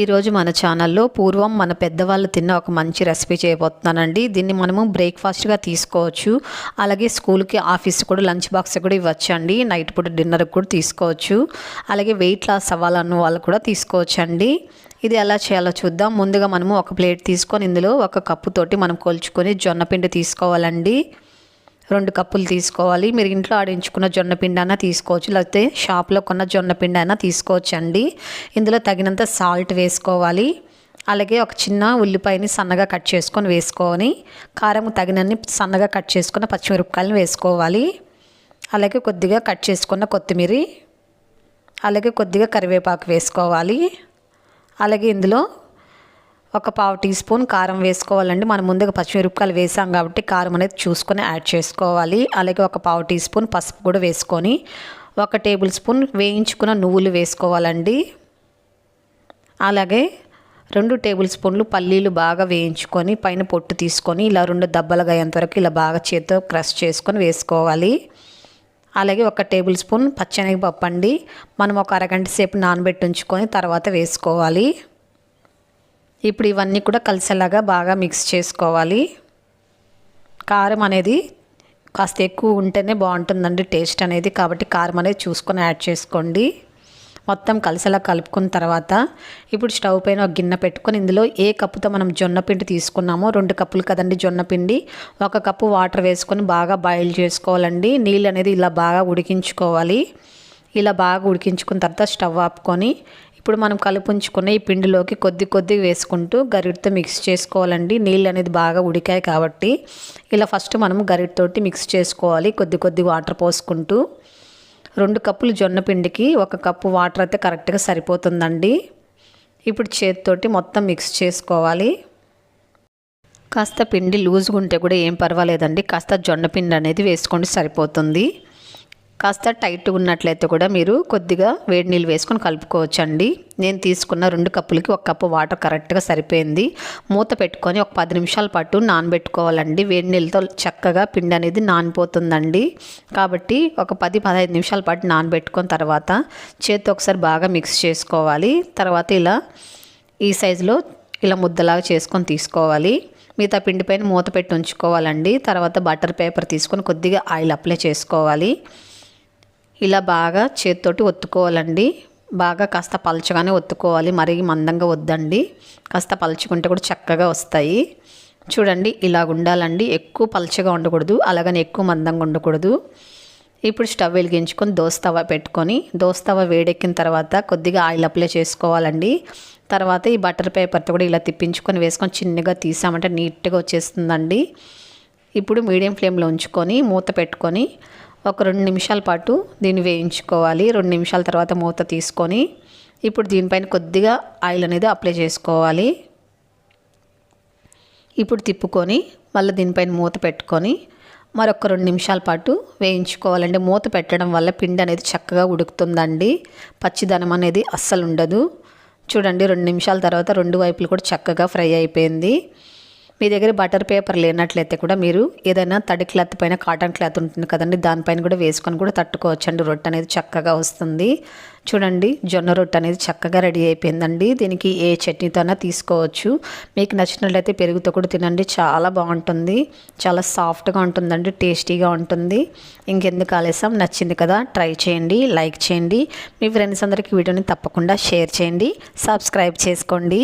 ఈరోజు మన ఛానల్లో పూర్వం మన పెద్దవాళ్ళు తిన్న ఒక మంచి రెసిపీ చేయబోతున్నానండి. దీన్ని మనము బ్రేక్ఫాస్ట్గా తీసుకోవచ్చు. అలాగే స్కూల్కి ఆఫీస్ కూడా లంచ్ బాక్స్ కూడా ఇవ్వచ్చు అండి నైట్ పూట డిన్నర్కి కూడా తీసుకోవచ్చు. అలాగే వెయిట్ లాస్ అవ్వాలన్న వాళ్ళు కూడా తీసుకోవచ్చు అండి ఇది ఎలా చేయాలో చూద్దాం. ముందుగా మనము ఒక ప్లేట్ తీసుకొని ఇందులో ఒక కప్పుతోటి మనం కొలుచుకొని జొన్నపిండి తీసుకోవాలండి. రెండు కప్పులు తీసుకోవాలి. మీరు ఇంట్లో ఆడించుకున్న జొన్న పిండి అయినా తీసుకోవచ్చు. లేకపోతే షాప్లో కొన్న జొన్న పిండి అయినా తీసుకోవచ్చు అండి ఇందులో తగినంత సాల్ట్ వేసుకోవాలి. అలాగే ఒక చిన్న ఉల్లిపాయని సన్నగా కట్ చేసుకొని వేసుకొని కారం తగినన్ని సన్నగా కట్ చేసుకున్న పచ్చిమిరపకాయలను వేసుకోవాలి. అలాగే కొద్దిగా కట్ చేసుకున్న కొత్తిమీర అలాగే కొద్దిగా కరివేపాకు వేసుకోవాలి. అలాగే ఇందులో ఒక పావు టీ స్పూన్ కారం వేసుకోవాలండి. మనం ముందుగా పచ్చిమిరపకాయలు వేసాం కాబట్టి కారం అనేది చూసుకొని యాడ్ చేసుకోవాలి. అలాగే ఒక పావు టీ స్పూన్ పసుపు కూడా వేసుకొని ఒక టేబుల్ స్పూన్ వేయించుకున్న నువ్వులు వేసుకోవాలండి. అలాగే రెండు టేబుల్ స్పూన్లు పల్లీలు బాగా వేయించుకొని పైన పొట్టు తీసుకొని ఇలా రెండు దెబ్బలుగా అయ్యేంతవరకు ఇలా బాగా చేతితో క్రష్ చేసుకొని వేసుకోవాలి. అలాగే ఒక టేబుల్ స్పూన్ పచ్చనగపప్పు అండి. మనం ఒక అరగంట సేపు నానబెట్టి ఉంచుకొని తర్వాత వేసుకోవాలి. ఇప్పుడు ఇవన్నీ కూడా కలిసేలాగా బాగా మిక్స్ చేసుకోవాలి. కారం అనేది కాస్త ఎక్కువ ఉంటేనే బాగుంటుందండి టేస్ట్ అనేది. కాబట్టి కారం అనేది చూసుకొని యాడ్ చేసుకోండి. మొత్తం కలిసేలా కలుపుకున్న తర్వాత ఇప్పుడు స్టవ్ పైన ఒక గిన్నె పెట్టుకొని ఇందులో ఏ కప్పుతో మనం జొన్న పిండి తీసుకున్నామో రెండు కప్పులు కదండి జొన్న పిండి. ఒక కప్పు వాటర్ వేసుకొని బాగా బాయిల్ చేసుకోవాలండి. నీళ్ళు అనేది ఇలా బాగా ఉడికించుకోవాలి. ఇలా బాగా ఉడికించుకున్న తర్వాత స్టవ్ ఆపుకొని ఇప్పుడు మనం కలుపుంచుకున్న ఈ పిండిలోకి కొద్ది కొద్ది వేసుకుంటూ గరిటతో మిక్స్ చేసుకోవాలండి. నీళ్ళు అనేది బాగా ఉడికాయి కాబట్టి ఇలా ఫస్ట్ మనం గరిటతోటి మిక్స్ చేసుకోవాలి. కొద్ది కొద్ది వాటర్ పోసుకుంటూ రెండు కప్పులు జొన్న పిండికి ఒక కప్పు వాటర్ అయితే కరెక్ట్గా సరిపోతుందండి. ఇప్పుడు చేతితోటి మొత్తం మిక్స్ చేసుకోవాలి. కాస్త పిండి లూజ్గా ఉంటే కూడా ఏం పర్వాలేదండి. కాస్త జొన్న పిండి అనేది వేసుకోండి సరిపోతుంది. కాస్త టైట్గా ఉన్నట్లయితే కూడా మీరు కొద్దిగా వేడి నీళ్ళు వేసుకొని కలుపుకోవచ్చండి. నేను తీసుకున్న రెండు కప్పులకి ఒక కప్పు వాటర్ కరెక్ట్గా సరిపోయింది. మూత పెట్టుకొని ఒక పది నిమిషాల పాటు నానబెట్టుకోవాలండి. వేడి నీళ్ళతో చక్కగా పిండి అనేది నానిపోతుందండి. కాబట్టి ఒక పది పదహైదు నిమిషాల పాటు నానబెట్టుకున్న తర్వాత చేతితో ఒకసారి బాగా మిక్స్ చేసుకోవాలి. తర్వాత ఇలా ఈ సైజులో ఇలా ముద్దలాగా చేసుకొని తీసుకోవాలి. మిగతా పిండి పైన మూత పెట్టి ఉంచుకోవాలండి. తర్వాత బటర్ పేపర్ తీసుకొని కొద్దిగా ఆయిల్ అప్లై చేసుకోవాలి. ఇలా బాగా చేతితోటి ఒత్తుకోవాలండి. బాగా కాస్త పలచగానే ఒత్తుకోవాలి. మరీ మందంగా వద్దండి. కాస్త పలుచుకుంటే కూడా చక్కగా వస్తాయి. చూడండి ఇలా ఉండాలండి. ఎక్కువ పలచగా ఉండకూడదు. అలాగని ఎక్కువ మందంగా ఉండకూడదు. ఇప్పుడు స్టవ్ వెలిగించుకొని దోస్తవ పెట్టుకొని దోస్తవ వేడెక్కిన తర్వాత కొద్దిగా ఆయిల్ అప్లై చేసుకోవాలండి. తర్వాత ఈ బటర్ పేపర్తో కూడా ఇలా తిప్పించుకొని వేసుకొని చిన్నగా తీసామంటే నీట్గా వచ్చేస్తుందండి. ఇప్పుడు మీడియం ఫ్లేమ్లో ఉంచుకొని మూత పెట్టుకొని ఒక రెండు నిమిషాల పాటు దీన్ని వేయించుకోవాలి. రెండు నిమిషాల తర్వాత మూత తీసుకొని ఇప్పుడు దీనిపైన కొద్దిగా ఆయిల్ అనేది అప్లై చేసుకోవాలి. ఇప్పుడు తిప్పుకొని మళ్ళీ దీనిపైన మూత పెట్టుకొని మరొక రెండు నిమిషాల పాటు వేయించుకోవాలండి. మూత పెట్టడం వల్ల పిండి అనేది చక్కగా ఉడుకుతుందండి. పచ్చిదనం అనేది అస్సలు ఉండదు. చూడండి రెండు నిమిషాల తర్వాత రెండు వైపులు కూడా చక్కగా ఫ్రై అయిపోయింది. మీ దగ్గర బటర్ పేపర్ లేనట్లయితే కూడా మీరు ఏదైనా తడి క్లాత్ పైన కాటన్ క్లాత్ ఉంటుంది కదండి దానిపైన కూడా వేసుకొని కూడా తట్టుకోవచ్చు అండి రొట్టె అనేది చక్కగా వస్తుంది. చూడండి జొన్న రొట్టె అనేది చక్కగా రెడీ అయిపోయిందండి. దీనికి ఏ చట్నీతోనా తీసుకోవచ్చు. మీకు నచ్చినట్లయితే పెరుగుతో కూడా తినండి చాలా బాగుంటుంది. చాలా సాఫ్ట్గా ఉంటుందండి టేస్టీగా ఉంటుంది. ఇంకెందుకు ఆలస్యం నచ్చింది కదా ట్రై చేయండి లైక్ చేయండి. మీ ఫ్రెండ్స్ అందరికీ వీడియోని తప్పకుండా షేర్ చేయండి సబ్స్క్రైబ్ చేసుకోండి.